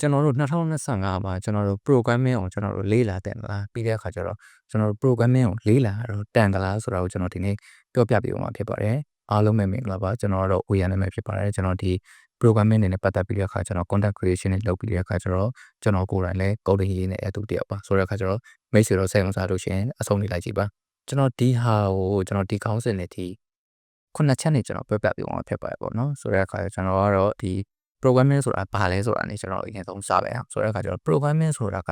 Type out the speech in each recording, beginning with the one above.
ကျွန်တော်တို့2025မှာကျွန်တော်တို့ programming ကိုကျွန်တော်တို့လေ့လာတင်သလားပြီးတဲ့အခါကျတော့ကျွန်တော်တို့ programming ကိုလေ့လာတော့တန်သလားဆိုတာကိုကျွန်တော်ဒီနေ့ပြောပြပေးမှာဖြစ်ပါတယ်အားလုံးပဲမင်္ဂလာပါကျွန်တော်ကတော့ OYN နာမည်ဖြစ်ပါတယ်ကျွန်တော်ဒီ programming နေနဲ့ပတ်သက်ပြီးတဲ့အခါကျွန်တော် content creation တွေလုပ်ပြီးတဲ့အခါကျတော့ကျွန်တော်ကိုယ်တိုင်လည်း coding ရေးနေအတူတယောက်ပါဆိုတဲ့အခါကျတော့မိတ်ဆွေတို့စိတ်ဝင်စားလို့ရှိရင်အဆုံးနေလိုက်ကြည့်ပါကျွန်တော်ဒီဟာကိုကျွန်တော်ဒီကောင်းစင်နဲ့ဒီခုနှစ်ချက်နေကျွန်တော်ပြပြပေးအောင်ဖြစ်ပါတယ်ပေါ့နော်ဆိုတဲ့အခါကျကျွန်တော်ကတော့ဒီ programming ဆိုတာဘာလဲဆိုတာနေကျွန်တော်အရင်ဆုံးစပဲအောင်ဆိုတဲ့အခါကျတော့ programming ဆိုတာက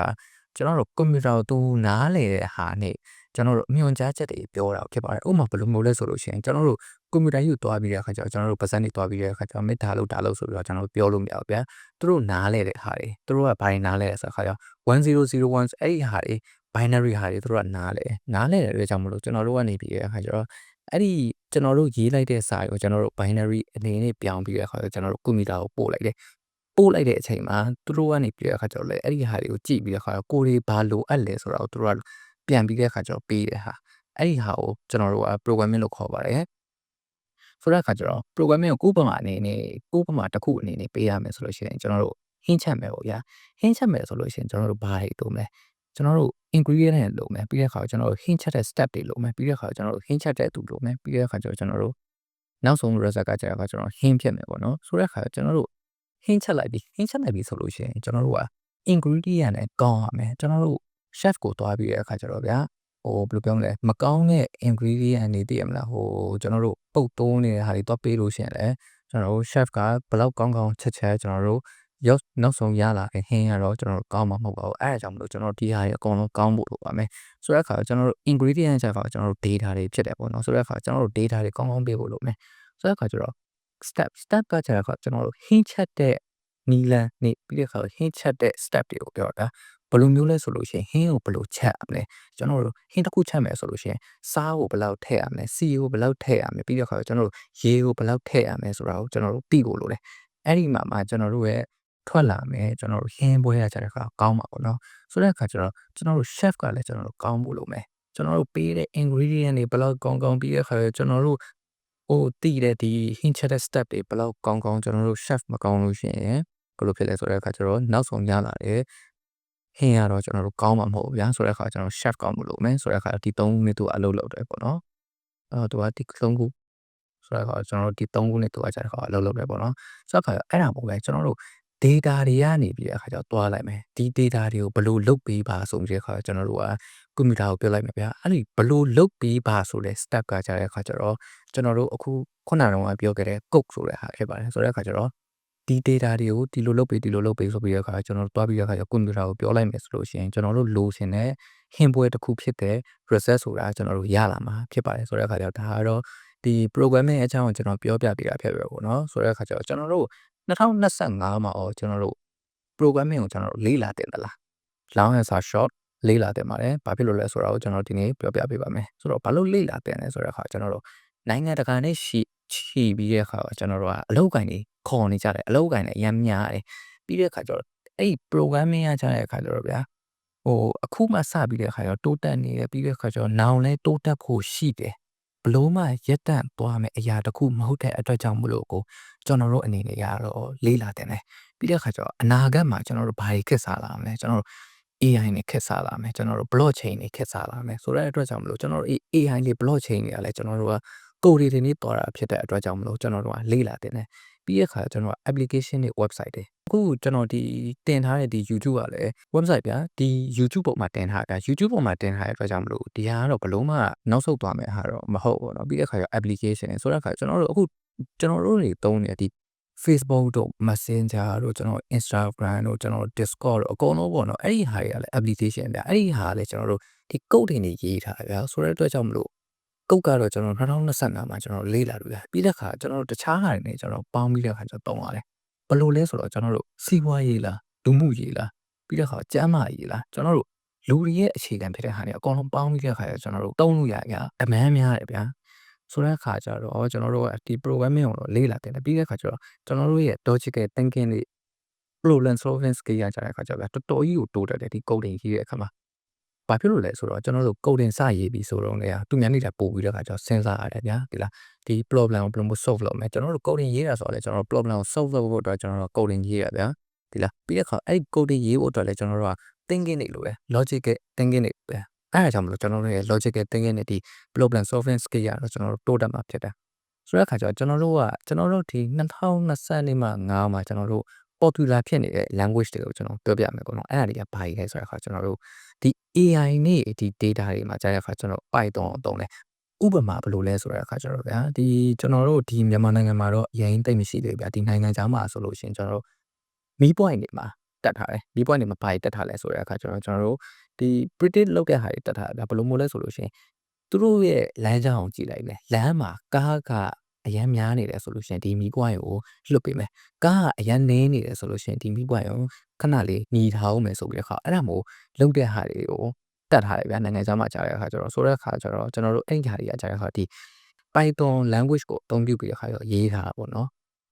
ကျွန်တော်တို့ကွန်ပျူတာကိုသူနားလေတဲ့ဟာနဲ့ကျွန်တော်တို့အမြင်ကြားချက်တွေပြောတာဖြစ်ပါတယ်ဥပမာဘယ်လိုမျိုးလဲဆိုလို့ရှိရင်ကျွန်တော်တို့ကွန်ပျူတာယူသွားပြီးတဲ့အခါကျတော့ကျွန်တော်တို့ပါစက်နေသွားပြီးတဲ့အခါကျတော့မစ်ဒါလို့ဒါလို့ဆိုပြီးတော့ကျွန်တော်တို့ပြောလို့မရဘူးဗျာသူတို့နားလေတဲ့ဟာတွေသူတို့ကဘာတွေနားလဲဆိုတဲ့အခါကျတော့1001အဲ့ဒီဟာတွေ binary ဟာတွေသူတို့ကနားလေနားလေတဲ့အတွက်ကြောင့်မလို့ကျွန်တော်တို့ကနေပြီးတဲ့အခါကျတော့အဲ့ဒီ ကျွန်တော်တို့ရေးလိုက်တဲ့စာကိုကျွန်တော်တို့ binary အနေနဲ့ပြောင်းပြီးတဲ့အခါကျကျွန်တော်တို့ကွန်ပျူတာကိုပို့လိုက်တယ်ပို့လိုက်တဲ့အချိန်မှာသူတို့ကနေပြီးတဲ့အခါကျတော့လေအဲ့ဒီဟာတွေကိုကြည့်ပြီးတဲ့အခါကျတော့ကိုတွေဘာလိုအပ်လဲဆိုတာကိုသူတို့ကပြန်ပြီးတဲ့အခါကျတော့ပေးတဲ့ဟာအဲ့ဒီဟာကိုကျွန်တော်တို့က programming လို့ခေါ်ပါတယ်ဆိုတဲ့အခါကျတော့ programming ကိုကိုယ်ပမာအနေနဲ့ကိုယ်ပမာတစ်ခုအနေနဲ့ပေးရမယ်ဆိုလို့ရှိရင်ကျွန်တော်တို့ဟင်းချက်မယ်ပေါ့ဗျာဟင်းချက်မယ်ဆိုလို့ရှိရင်ကျွန်တော်တို့ဘာတွေတုံးမလဲ ကျွန်တော်တို့ ingredient တွေလိုမယ်ပြီးတဲ့အခါကျွန်တော်တို့ hint ချက်တဲ့ step တွေလိုမယ်ပြီးတဲ့အခါကျွန်တော်တို့ hint ချက်တဲ့သူလိုမယ်ပြီးတဲ့အခါကျတော့ကျွန်တော်တို့နောက်ဆုံး result ကကျတော့ကျွန်တော် hint ဖြစ်မယ်ပေါ့နော်ဆိုတဲ့အခါကျွန်တော်တို့ hint ချက်လိုက်ပြီး hint ချက်လိုက်ပြီးဆိုလို့ရှိရင်ကျွန်တော်တို့က ingredient နဲ့ကောင်းရမယ်ကျွန်တော်တို့ chef ကိုတွားပြီးတဲ့အခါကျတော့ဗျာဟိုဘယ်လိုပြောမလဲမကောင်းတဲ့ ingredient တွေသိရမလားဟိုကျွန်တော်တို့ပုတ်တိုးနေတဲ့ဟာတွေတွားပေးလို့ရှိရင်လည်းကျွန်တော်တို့ chef ကဘယ်လောက်ကောင်းကောင်းချက်ချက်ကျွန်တော်တို့ ရောက်နောက်ဆုံးရလာတဲ့ဟင်းကတော့ကျွန်တော်တို့ကောင်းမှာမဟုတ်ပါဘူးအဲဒါကြောင့်မလို့ကျွန်တော်ဒီဟာတွေအကုန်လုံးကောင်းဖို့လိုပါမယ်ဆိုတဲ့အခါကျွန်တော်တို့ ingredient ချက်ကကျွန်တော်တို့ data တွေဖြစ်တယ်ပေါ့နော်ဆိုတဲ့အခါကျွန်တော်တို့ data တွေကောင်းကောင်းပေးဖို့လိုမယ်ဆိုတဲ့အခါကျတော့ step step ကကျတော့ကျွန်တော်တို့ hint ချက်တဲ့နီလန်နေပြီးတဲ့အခါ hint ချက်တဲ့ step တွေကိုပြောတာဘယ်လိုမျိုးလဲဆိုလို့ရှိရင်ဟင်းကိုဘယ်လိုချက်ရမလဲကျွန်တော်တို့ဟင်းတစ်ခုချက်မယ်ဆိုလို့ရှိရင်စားကိုဘယ်လောက်ထည့်ရမလဲစီကိုဘယ်လောက်ထည့်ရမလဲပြီးတဲ့အခါကျွန်တော်တို့ရေကိုဘယ်လောက်ထည့်ရမလဲဆိုတာကိုကျွန်တော်တို့သိဖို့လိုတယ်အဲ့ဒီမှာမှကျွန်တော်တို့ရဲ့ ထွက်လာမယ်ကျွန်တော်တို့ဟင်းပွဲရကြတဲ့အခါကောင်းမှာပေါ့နော်ဆိုတဲ့အခါကျတော့ကျွန်တော်တို့ chef ကလည်းကျွန်တော်တို့ကောင်းဖို့လိုမယ်ကျွန်တော်တို့ပေးတဲ့ ingredient တွေဘယ်လောက်ကောင်းကောင်းပြီးတဲ့အခါကျွန်တော်တို့ဟိုတည်တဲ့ဒီ hint ချက်တဲ့ step တွေဘယ်လောက်ကောင်းကောင်းကျွန်တော်တို့ chef မကောင်းလို့ရှိရင်ဘယ်လိုဖြစ်လဲဆိုတဲ့အခါကျတော့နောက်ဆုံးရလာတယ်ဟင်းရတော့ကျွန်တော်တို့ကောင်းမှာမဟုတ်ဘူးဗျာဆိုတဲ့အခါကျွန်တော် chef ကောင်းလို့လုပ်မယ်ဆိုတဲ့အခါဒီ3ခုနဲ့သူအလုပ်လုပ်တယ်ပေါ့နော်အဲတော့သူကဒီ3ခုဆိုတဲ့အခါကျွန်တော်တို့ဒီ3ခုနဲ့သူကကြတဲ့အခါအလုပ်လုပ်တယ်ပေါ့နော်ဆိုတော့အဲ့ဒါပေါ့ပဲကျွန်တော်တို့ data တွေကနေပြီးတဲ့အခါကျတော့တွားလိုက်မယ်ဒီ data တွေကိုဘယ်လိုလုပ်ပေးပါဆိုပြီးတဲ့အခါကျွန်တော်တို့ကကွန်ပျူတာကိုပြောလိုက်မယ်ဗျာအဲ့ဒီဘယ်လိုလုပ်ပေးပါဆိုတဲ့ step ကကြတဲ့အခါကျတော့ကျွန်တော်တို့အခုခုနကတော့ပြောခဲ့တဲ့ code ဆိုတဲ့ဟာဖြစ်ပါတယ်ဆိုတဲ့အခါကျတော့ဒီ data တွေကိုဒီလိုလုပ်ပေးဒီလိုလုပ်ပေးဆိုပြီးတဲ့အခါကျွန်တော်တို့တွားပြီးတဲ့အခါကျကွန်ပျူတာကိုပြောလိုက်မယ်ဆိုလို့ရှိရင်ကျွန်တော်တို့လိုချင်တဲ့ဟင်ပွဲတစ်ခုဖြစ်တဲ့ result ဆိုတာကျွန်တော်တို့ရလာမှာဖြစ်ပါတယ်ဆိုတဲ့အခါကျတော့ဒါကတော့ဒီ programming အကြောင်းကိုကျွန်တော်ပြောပြပေးတာဖြစ်ပြီပေါ့နော်ဆိုတဲ့အခါကျတော့ကျွန်တော်တို့ 2025မှာအော်ကျွန်တော်တို့ programming ကိုကျွန်တော်တို့လေ့လာတင်သလား long answer short လေ့လာတင်ပါတယ်ဘာဖြစ်လို့လဲဆိုတာကိုကျွန်တော်ဒီနေ့ပြောပြပေးပါမယ်ဆိုတော့ဘာလို့လေ့လာတင်လဲဆိုတဲ့အခါကျွန်တော်တို့နိုင်ငံတကာနဲ့ရှိချီပြီးတဲ့အခါကျွန်တော်တို့ကအလုပ်ကိုင်တွေခေါ်နေကြတယ်အလုပ်ကိုင်တွေအများများတယ်ပြီးတဲ့အခါကျတော့အဲ့ programming ရကြတဲ့အခါကျတော့ဗျာဟိုအခုမှစပြီးတဲ့အခါကျတော့တိုးတက်နေတယ်ပြီးတဲ့အခါကျတော့နောင်လဲတိုးတက်ဖို့ရှိတယ်ဘ လို့မှရက်တန့်သွားမယ်အရာတခုမဟုတ်တဲ့အတွက်ကြောင့်မလို့ကိုကျွန်တော်တို့အနေနဲ့ရတော့လေးလာတယ်ပြီးတဲ့အခါကျတော့အနာဂတ်မှာကျွန်တော်တို့ဘာတွေခက်စားလာမလဲကျွန်တော်တို့ AI နဲ့ခက်စားလာမယ်ကျွန်တော်တို့ blockchain နဲ့ခက်စားလာမယ်ဆိုတဲ့အတွက်ကြောင့်မလို့ကျွန်တော်တို့ AI တွေ blockchain တွေကလည်းကျွန်တော်တို့ကကိုယ်တွေတွေနေတော်တာဖြစ်တဲ့အတွက်ကြောင့်မလို့ကျွန်တော်တို့ကလေ့လာတင်တယ်ပြီးတဲ့အခါကျွန်တော်က application တွေ website တွေ အခုကျွန်တော်ဒီတင်ထားတဲ့ဒီ YouTube ကလည်း website ဗျာဒီ YouTube ပေါ်မှာတင်ထားတာ YouTube ပေါ်မှာတင်ထားတဲ့အတွက်ကြောင့်မလို့ဒီဟာကတော့ဘလို့မှနောက်ဆုတ်သွားမယ်ဟာတော့မဟုတ်ဘူးเนาะပြီးတဲ့အခါကျ application ဆိုတဲ့အခါကျွန်တော်တို့အခုကျွန်တော်တို့တွေသုံးနေတဲ့ဒီ Facebook တို့ Messenger တို့ကျွန်တော် Instagram တို့ကျွန်တော် Discord တို့အကုန်လုံးပေါ့နော်အဲ့ဒီဟာတွေကလည်း application ဗျအဲ့ဒီဟာလည်းကျွန်တော်တို့ဒီ code တွေနေရေးထားဗျာဆိုတဲ့အတွက်ကြောင့်မလို့ code ကတော့ကျွန်တော်2025မှာကျွန်တော်လေ့လာလို့ရပြီးတဲ့ခါကျွန်တော်တို့တခြားဟာတွေနဲ့ကျွန်တော်ပေါင်းပြီးတဲ့ခါကျွန်တော်တုံးရတယ် ဘယ်လိုလဲဆိုတော့ကျွန်တော်တို့စီးပွားရေးလားလူမှုရေးလားပြီးတဲ့ခါကျန်းမာရေးလားကျွန်တော်တို့လူတွေရဲ့အခြေခံဖြစ်တဲ့ဟာတွေအကုန်လုံးပေါင်းပြီးတဲ့ခါကျကျွန်တော်တို့တုံးလို့ရရအမှန်များတယ်ဗျာဆိုတဲ့အခါကျတော့ကျွန်တော်တို့ကဒီ programming ကိုတော့လေ့လာတင်တယ်ပြီးတဲ့အခါကျတော့ကျွန်တော်တို့ရဲ့ logical thinking တွေ problem solving skill ရကြတဲ့အခါကျတော့တော်တော်ကြီးကိုတိုးတက်တယ်ဒီ coding ကြီးရဲ့အခါမှာ ဘာဖြစ်လို့လဲဆိုတော့ကျွန်တော်တို့ coding စရေးပြီးဆိုတော့လည်းသူများနေတာပို့ပြီးတဲ့အခါကျတော့စဉ်းစားရတယ်ဗျာဒီလားဒီ problem ကိုဘယ်လိုမျိုး solve လုပ်မလဲကျွန်တော်တို့ coding ရေးတာဆိုတော့လေကျွန်တော်တို့ problem ကို solve လုပ်ဖို့အတွက်ကျွန်တော်တို့ coding ရေးရဗျာဒီလားပြီးတဲ့အခါအဲ့ဒီ code တွေရေးဖို့အတွက်လည်းကျွန်တော်တို့က thinking တွေလိုပဲ logical thinking တွေပဲအဲ့ဒါကြောင့်မလို့ကျွန်တော်တို့ရဲ့ logical thinking နဲ့ဒီ problem solving skill ရတော့ကျွန်တော်တို့တိုးတက်မှာဖြစ်တယ်ဆိုတဲ့အခါကျတော့ကျွန်တော်တို့ကကျွန်တော်တို့ဒီ2020မှာ9မှာကျွန်တော်တို့ popular ဖြစ်နေတဲ့ language တွေကိုကျွန်တော်ပြောပြမယ်ပေါ့နော်အဲ့ဒါတွေကဘာကြီးလဲဆိုတဲ့အခါကျွန်တော်တို့ဒီ AI နဲ့ဒီ data တွေမှာကြားတဲ့အခါကျွန်တော် Python အသုံးလဲဥပမာဘယ်လိုလဲဆိုတဲ့အခါကျတော့ဗျာဒီကျွန်တော်တို့ဒီမြန်မာနိုင်ငံမှာတော့အရင်တိတ်မရှိသေးဘူးဗျာဒီနိုင်ငံခြားမှာဆိုလို့ရှိရင်ကျွန်တော်တို့မီး point တွေမှာတက်ထားတယ်မီး point တွေမှာဘာတွေတက်ထားလဲဆိုတဲ့အခါကျတော့ကျွန်တော်တို့ဒီ predict လုပ်တဲ့ဟာတွေတက်ထားတယ်ဗျာဘယ်လိုမျိုးလဲဆိုလို့ရှိရင်သူတို့ရဲ့လမ်းကြောင်းကိုကြည့်လိုက်မယ်လမ်းမှာကားက အရန်များနေတယ်ဆိုလို့ရှိရင်ဒီမီး point ကိုလွတ်ပေးမယ်ကားကအရန်နည်းနေတယ်ဆိုလို့ရှိရင်ဒီမီး point ကိုခဏလေးညီထားအောင်မယ်ဆိုပြီးတဲ့အခါအဲ့ဒါမျိုးလုပ်တဲ့ဟာတွေကိုတက်ထားတယ်ဗျာနိုင်ငံခြားမှာကြားတဲ့အခါကျတော့ဆိုတဲ့အခါကျတော့ကျွန်တော်တို့အဲ့ဒီဟာတွေကကြားတဲ့အခါဒီ Python language ကိုအသုံးပြုပြီးတဲ့အခါကျတော့ရေးထားတာပေါ့နော်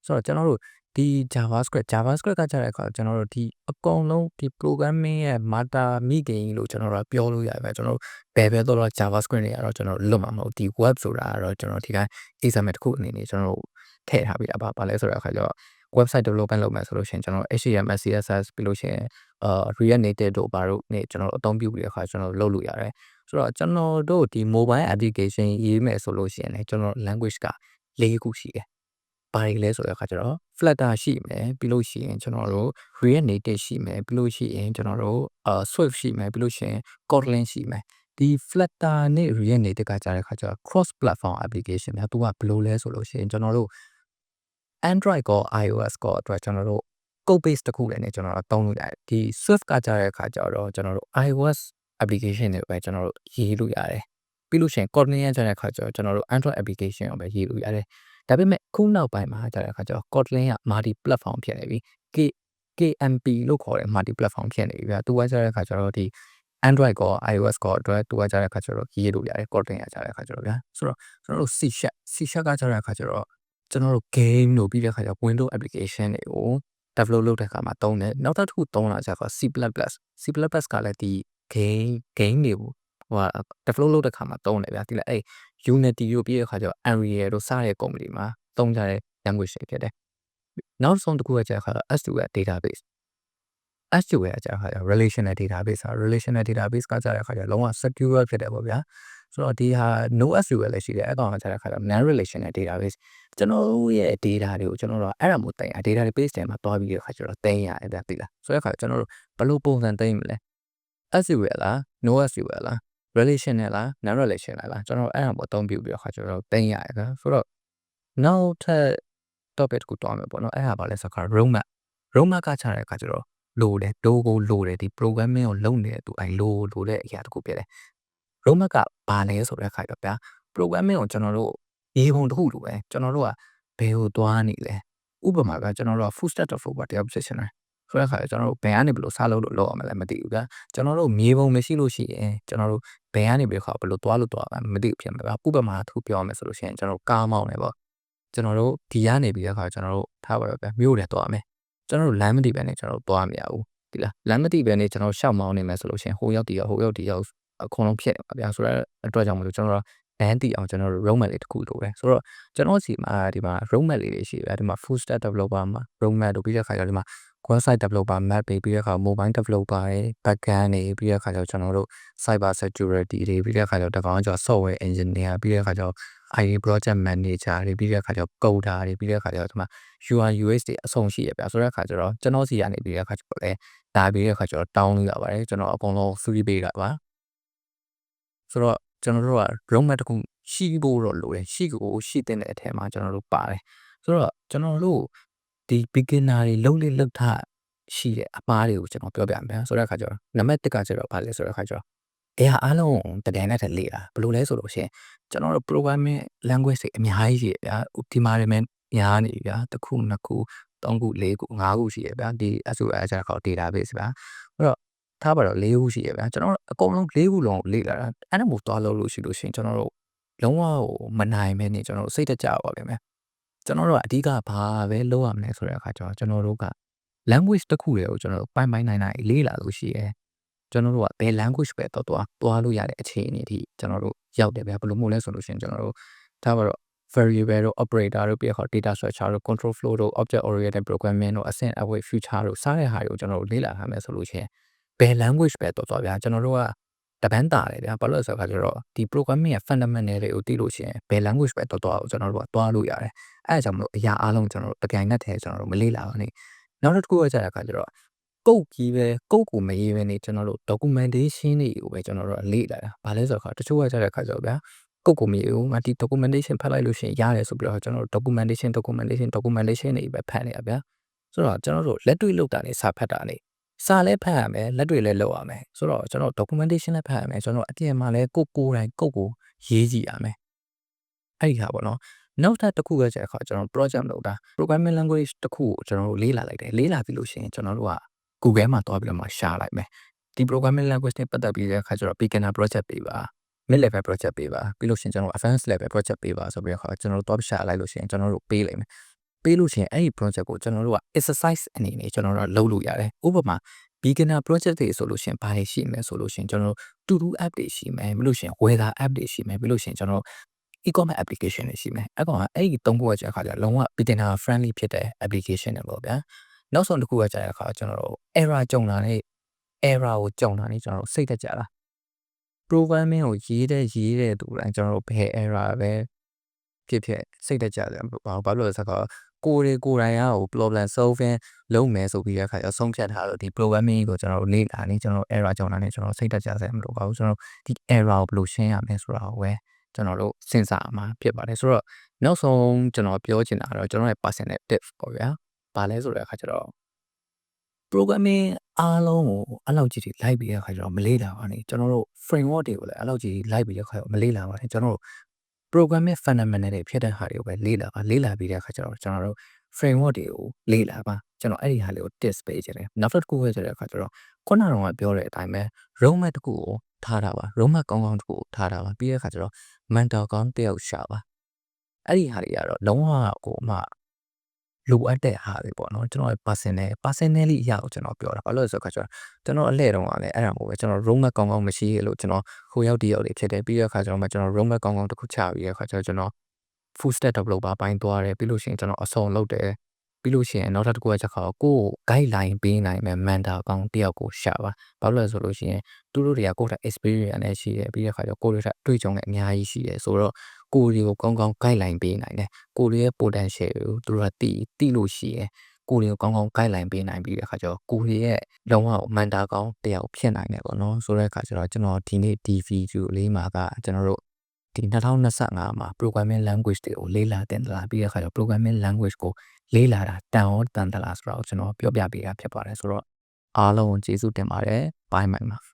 ဆိုတော့ကျွန်တော်တို့ ဒီ JavaScript JavaScript ကကြားတဲ့အခါကျွန်တော်တို့ဒီအကုန်လုံးဒီ programming ရဲ့ master မိခင်လို့ကျွန်တော်တို့ပြောလို့ရတယ်ဗျကျွန်တော်တို့ဘယ်ပဲတော့ JavaScript တွေကတော့ကျွန်တော်လွတ်မှာမဟုတ်ဒီ web ဆိုတာကတော့ကျွန်တော်ဒီတိုင်း example တစ်ခုအနေနဲ့ကျွန်တော်တို့ထည့်ထားပြီးတာပါဘာလဲဆိုတဲ့အခါကျတော့ website development လုပ်မယ်ဆိုလို့ရှိရင်ကျွန်တော် HTML CSS ပြီးလို့ရှိရင်အာ React Native တို့ဘာတို့နေကျွန်တော်တို့အသုံးပြုပြီးတဲ့အခါကျွန်တော်တို့လုပ်လို့ရတယ်ဆိုတော့ကျွန်တော်တို့ဒီ mobile application ရေးမယ်ဆိုလို့ရှိရင်လည်းကျွန်တော် language က၄ခုရှိတယ် ဘာတွေလဲဆိုတဲ့အခါကျတော့ Flutter ရှိမယ်ပြီးလို့ရှိရင်ကျွန်တော်တို့ React Native ရှိမယ်ပြီးလို့ရှိရင်ကျွန်တော်တို့အာ Swift ရှိမယ်ပြီးလို့ရှိရင် Kotlin ရှိမယ်ဒီ Flutter နဲ့ React Native ကကြားတဲ့အခါကျတော့ cross platform application များသူကဘယ်လိုလဲဆိုလို့ရှိရင်ကျွန်တော်တို့ Android ကော iOS ကောအတွက်ကျွန်တော်တို့ code base တစ်ခုလည်းနဲ့ကျွန်တော်တို့သုံးလို့ရတယ်ဒီ Swift ကကြားတဲ့အခါကျတော့ကျွန်တော်တို့ iOS application တွေပဲကျွန်တော်တို့ရေးလို့ရတယ်ပြီးလို့ရှိရင် Kotlin ရကြတဲ့အခါကျတော့ကျွန်တော်တို့ Android application ကိုပဲရေးလို့ရတယ် ဒါပေမဲ့ခုနောက်ပိုင်းမှာကြတဲ့အခါကျတော့ Kotlin က multi platform ဖြစ်နေပြီ K KMP လို့ခေါ်တဲ့ multi platform ဖြစ်နေပြီဗျာသူကကြတဲ့အခါကျတော့ဒီ Android ကော iOS ကောအတွက်သူကကြတဲ့အခါကျတော့ရေးလို့ရတယ် Kotlin ကကြတဲ့အခါကျတော့ဗျာဆိုတော့ကျွန်တော်တို့ C Sharp C Sharp ကကြတဲ့အခါကျတော့ကျွန်တော်တို့ game လို့ပြီးတဲ့အခါကျတော့ Windows application တွေကို develop လုပ်တဲ့အခါမှာသုံးတယ်နောက်တစ်ခုသုံးလာကြတော့ C++ C++ ကလည်းဒီ game game တွေကိုဟိုဟာ develop လုပ်တဲ့အခါမှာသုံးတယ်ဗျာဒီလေအဲ့ Unity တို့ပြီးတဲ့အခါကျတော့ Unreal တို့စတဲ့ company မှာသုံးကြတဲ့ language တွေဖြစ်တယ်နောက်ဆုံးတစ်ခုကကျတော့ SQL database SQL ကကျတော့ relational database ဟာ relational database ကကျတဲ့အခါကျတော့လုံးဝ secure ဖြစ်တယ်ပေါ့ဗျာဆိုတော့ဒီဟာ NoSQL လည်းရှိတယ်အကောင်ကကျတဲ့အခါကျတော့ non relational database ကျွန်တော်တို့ရဲ့ data တွေကိုကျွန်တော်တို့အဲ့ဒါမျိုးတင်ရ database ထဲမှာတွားပြီးတဲ့အခါကျတော့တင်ရတယ်ဗျသိလားဆိုတဲ့အခါကျွန်တော်တို့ဘယ်လိုပုံစံတင်မလဲ SQL လား NoSQL လား relational လား non relational လားကျွန်တော်အဲ့ဒါမျိုးအသုံးပြုပြီးတဲ့အခါကျတော့တင်ရတယ်ဗျဆိုတော့နောက်ထပ် topic ကိုတွားမယ်ပေါ့နော်အဲ့ဒါဘာလဲဆိုတော့ roadmap roadmap ကချတဲ့အခါကျတော့လိုတယ်ဒိုးကိုလိုတယ်ဒီ programming ကိုလုပ်နေတဲ့သူအဲလိုလိုတဲ့အရာတခုဖြစ်တယ် roadmap ကဘာလဲဆိုတဲ့အခါကျတော့ဗျာ programming ကိုကျွန်တော်တို့ရေးပုံတစ်ခုလိုပဲကျွန်တော်တို့ကဘယ်ကိုသွားနေလဲဥပမာကကျွန်တော်တို့က full stack developer တယောက်ဖြစ်ရှင်တယ် ဆိုတဲ့အခါကျကျွန်တော်တို့ဘယ်ကနေဘယ်လိုစလုပ်လို့လုပ်အောင်လဲမသိဘူးဗျာကျွန်တော်တို့မြေပုံမရှိလို့ရှိရင်ကျွန်တော်တို့ဘယ်ကနေဘယ်ခါဘယ်လိုသွားလို့သွားမသိဘူးဖြစ်မှာဗျာဥပမာတစ်ခုပြောရမယ်ဆိုလို့ရှိရင်ကျွန်တော်တို့ကားမောင်းနေပေါ့ကျွန်တော်တို့ဒီကနေပြီးတဲ့အခါကျွန်တော်တို့ထားပါတော့ဗျာမြို့တယ်သွားမယ်ကျွန်တော်တို့လမ်းမသိပဲနဲ့ကျွန်တော်တို့သွားမရဘူးဒီလားလမ်းမသိပဲနဲ့ကျွန်တော်ရှောက်မောင်းနေမယ်ဆိုလို့ရှိရင်ဟိုရောက်တီရောက်ဟိုရောက်တီရောက်အကုန်လုံးဖြစ်နေပါဗျာဆိုတော့အတွက်ကြောင့်မလို့ကျွန်တော်တို့ဘန်းတီအောင်ကျွန်တော်တို့ roadmap လေးတစ်ခုလိုပဲဆိုတော့ကျွန်တော်စီမှာဒီမှာ roadmap လေးတွေရှိတယ်ဒီမှာ full stack developer မှာ roadmap တို့ပြီးတဲ့ခါကျတော့ဒီမှာ website developer map တွေပြီးတဲ့အခါ mobile developer တွေ backend တွေပြီးတဲ့အခါကျတော့ကျွန်တော်တို့ cyber security တွေပြီးတဲ့အခါကျတော့တကောင်ကျော် software engineer ပြီးတဲ့အခါကျတော့ IT project manager တွေပြီးတဲ့အခါကျတော့ coder တွေပြီးတဲ့အခါကျတော့ဒီမှာ UI UX တွေအဆုံးရှိရပြဆိုတဲ့အခါကျတော့ကျွန်တော်စီကနေပြီးတဲ့အခါကျတော့လည်းဒါပြီးတဲ့အခါကျတော့တောင်းလို့ရပါတယ်ကျွန်တော်အကုန်လုံး free ပေးတာပါဆိုတော့ကျွန်တော်တို့က roadmap တစ်ခုရှိဖို့တော့လိုတယ်ရှိကိုရှိတဲ့အထက်မှာကျွန်တော်တို့ပါတယ်ဆိုတော့ကျွန်တော်တို့ ဒီ beginner တွေလုံးလေးလောက်ထားရှိတဲ့အပားတွေကိုကျွန်တော်ပြောပြမယ်ဆိုတဲ့အခါကျတော့နံပါတ်1ကကျတော့ဗာလဲဆိုတဲ့အခါကျတော့အဲဟာအားလုံးတဒန်နဲ့ထလေ့တာဘယ်လိုလဲဆိုလို့ရှိရင်ကျွန်တော်တို့ programming language တွေအများကြီးရှိရဗျာဒီမှာလည်းများနေဗျာတစ်ခုနှစ်ခုသုံးခုလေးခုငါးခုရှိရဗျာဒီ SQL ကျတော့ database ဗျာအဲ့တော့ထားပါတော့၄ခုရှိရဗျာကျွန်တော်တို့အကုန်လုံး၄ခုလုံးကိုလေ့လာတာအဲ့ဒါမျိုးသွားလို့လို့ရှိလို့ရှိရင်ကျွန်တော်တို့လုံးဝဟိုမနိုင်မဲနေကျွန်တော်တို့စိတ်တကြပါပဲမယ် ကျွန်တော်တို့ကအဓိကဘာပဲလုပ်ရမလဲဆိုတဲ့အခါကျတော့ကျွန်တော်တို့က language တစ်ခုလေကိုကျွန်တော်တို့ပိုင်းပိုင်းနိုင်နိုင်လေ့လာလို့ရှိရဲကျွန်တော်တို့ကဘယ် language ပဲတော့သွားသွားလို့ရတဲ့အခြေအနေအထိကျွန်တော်တို့ရောက်တယ်ဗျာဘယ်လိုမျိုးလဲဆိုလို့ရှိရင်ကျွန်တော်တို့ဒါပါတော့ variable တို့ operator တို့ပြီးတော့ data structure တို့ control flow တို့ object oriented programming တို့ async await future တို့စတဲ့ဟာတွေကိုကျွန်တော်တို့လေ့လာရမယ်ဆိုလို့ရှိရင်ဘယ် language ပဲတော်တော်ဗျာကျွန်တော်တို့က တပန်းတာတယ်ဗျာဘာလို့လဲဆိုတော့ကျတော့ဒီ programming ရဲ့ fundamental တွေကိုသိလို့ရှိရင်ဘယ် language ပဲတော်တော်ကျွန်တော်တို့ကသွားလို့ရတယ်အဲအကြောင်းမလို့အရာအလုံးကျွန်တော်တို့တပြိုင်နက်တည်းကျွန်တော်တို့မလေ့လာပါနဲ့နောက်တစ်ခုကကြတဲ့အခါကျတော့ကုတ်ကြီးပဲကုတ်ကိုမရေးပဲနေကျွန်တော်တို့ documentation တွေကိုပဲကျွန်တော်တို့လေ့လာတာဘာလဲဆိုတော့တချို့ကကြတဲ့အခါကျတော့ဗျာကုတ်ကိုမရေးဘူးငါဒီ documentation ဖတ်လိုက်လို့ရှိရင်ရတယ်ဆိုပြီးတော့ကျွန်တော်တို့ documentation documentation documentation တွေပဲဖတ်နေရဗျာဆိုတော့ကျွန်တော်တို့လက်တွေ့လုပ်တာနေစာဖတ်တာနေ စာလည်းဖတ်ရမယ်လက်တွေ့လည်းလုပ်ရမယ်ဆိုတော့ကျွန်တော် documentation လည်းဖတ်ရမယ်ကျွန်တော်အပြင်မှာလည်းကိုကိုယ်တိုင်ကုတ်ကိုရေးကြည့်ရမယ်အဲ့ဒီဟာပေါ့နော်နောက်ထပ်တစ်ခုကကျတဲ့အခါကျွန်တော် project လုပ်တာ programming language တစ်ခုကိုကျွန်တော်တို့လေ့လာလိုက်တယ်လေ့လာပြီးလို့ရှိရင်ကျွန်တော်တို့က Google မှာတွားပြီးတော့မှရှာလိုက်မယ်ဒီ programming language နဲ့ပတ်သက်ပြီးတဲ့အခါကျတော့ beginner project ပေးပါ mid level project ပေးပါပြီးလို့ရှိရင်ကျွန်တော် advanced level project ပေးပါဆိုပြီးတော့ကျွန်တော်တို့တွားရှာလိုက်လို့ရှိရင်ကျွန်တော်တို့ပေးလိုက်မယ် ပေးလို့ရှိရင်အဲ့ဒီ project ကိုကျွန်တော်တို့က exercise အနေနဲ့ကျွန်တော်တို့လုပ်လို့ရတယ်ဥပမာ beginner project တွေဆိုလို့ရှိရင်ဘာတွေရှိမလဲဆိုလို့ရှိရင်ကျွန်တော်တို့ to do app တွေရှိမယ်ပြီးလို့ရှိရင် weather app တွေရှိမယ်ပြီးလို့ရှိရင်ကျွန်တော်တို့ e-commerce application တွေရှိမယ်အဲ့ကောင်ကအဲ့ဒီသုံးခုကကြာခါကျလုံးဝ beginner friendly ဖြစ်တဲ့ application တွေပေါ့ဗျာနောက်ဆုံးတစ်ခုကကြာတဲ့အခါကျွန်တော်တို့ error ကြုံလာတဲ့ error ကိုကြုံလာနေကျွန်တော်တို့စိတ်တက်ကြတာ programming ကိုရေးတဲ့ရေးတဲ့သူတိုင်းကျွန်တော်တို့ဘယ် error ပဲဖြစ်ဖြစ်စိတ်တက်ကြတယ်ဘာဘာလို့လဲဆိုတော့ ကိုယ်တွေကိုယ်တိုင်ကဟို problem solving လုပ်မယ်ဆိုပြီးတဲ့အခါကျဆုံးဖြတ်ထားလို့ဒီ programming ကိုကျွန်တော်တို့လေ့လာနေကျွန်တော်တို့ error ကြုံလာနေကျွန်တော်စိတ်တက်ကြစရာမလိုပါဘူးကျွန်တော်ဒီ error ကိုဘယ်လိုရှင်းရမလဲဆိုတာကိုပဲကျွန်တော်တို့စဉ်းစားမှာဖြစ်ပါတယ်ဆိုတော့နောက်ဆုံးကျွန်တော်ပြောချင်တာကတော့ကျွန်တော်ရဲ့ personal tips ပေါ့ဗျာ။ဘာလဲဆိုတဲ့အခါကျတော့ programming အားလုံးကိုအဲ့လောက်ကြီးတွေလိုက်ပြီးတဲ့အခါကျတော့မလေ့လာပါနဲ့ကျွန်တော်တို့ framework တွေကိုလည်းအဲ့လောက်ကြီးလိုက်ပြီးတဲ့အခါကျတော့မလေ့လာပါနဲ့ကျွန်တော်တို့ programming fundamental တွေဖြစ်တဲ့ဟာတွေကိုပဲလေ့လာပါလေ့လာပြီးတဲ့အခါကျတော့ကျွန်တော်တို့ framework တွေကိုလေ့လာပါကျွန်တော်အဲ့ဒီဟာလေးကို tips ပေးခြင်းတယ်နောက်တစ်ခုပဲဆိုတဲ့အခါကျတော့ခုနကတော့ပြောတဲ့အတိုင်းပဲ roadmap တစ်ခုကိုထားတာပါ roadmap ကောင်းကောင်းတစ်ခုကိုထားတာပါပြီးတဲ့အခါကျတော့ mentor ကောင်းတယောက်ရှာပါအဲ့ဒီဟာတွေကတော့လုံးဝကိုမှ လိုအပ်တဲ့ဟာတွေပေါ့နော်ကျွန်တော်ရဲ့ personal personally အရာကိုကျွန်တော်ပြောတာဘာလို့လဲဆိုတော့ကျွန်တော်အလှည့်တုန်းကလည်းအဲ့ဒါမျိုးပဲကျွန်တော် roadmap ကောင်းကောင်းမရှိလို့ကျွန်တော်ဟိုရောက်ဒီရောက်လေးဖြစ်တယ်ပြီးတဲ့အခါကျတော့မှကျွန်တော် roadmap ကောင်းကောင်းတစ်ခုချပြီးတဲ့အခါကျတော့ကျွန်တော် full stack developer ပိုင်းသွားတယ်ပြီးလို့ရှိရင်ကျွန်တော်အစုံလုပ်တယ် ပြီးလို့ရှိရင်နောက်ထပ်တစ်ခုကချက်ခါကိုကို guideline ပေးနိုင်မယ် mentor ကောင်းတယောက်ကိုရှာပါဘာလို့လဲဆိုလို့ရှိရင်သူတို့တွေကကိုယ့်ထက် experience နဲ့ရှိတယ်ပြီးတဲ့အခါကျတော့ကိုယ့်ရဲ့အတွေ့အကြုံနဲ့အများကြီးရှိတယ်ဆိုတော့ကိုယ်တွေကိုကောင်းကောင်း guideline ပေးနိုင်တယ်ကိုယ်ရဲ့ potential ကိုသူတို့ကသိသိလို့ရှိရင်ကိုယ်တွေကိုကောင်းကောင်း guideline ပေးနိုင်ပြီးတဲ့အခါကျတော့ကိုယ်ရဲ့လုံးဝ mentor ကောင်းတယောက်ဖြစ်နိုင်တယ်ပေါ့နော်ဆိုတဲ့အခါကျတော့ကျွန်တော်ဒီနေ့ DV လေးမှာကကျွန်တော်တို့ ဒီ2025မှာ programming language တွေကိုလေ့လာတင်လာပြီးတဲ့အခါကျတော့ programming language ကိုလေ့လာတာတန်ရောတန်တလားဆိုတော့ကျွန်တော်ပြောပြပေးတာဖြစ်ပါတယ်ဆိုတော့အားလုံးကျေးဇူးတင်ပါတယ်ဘိုင်မိုင်ပါ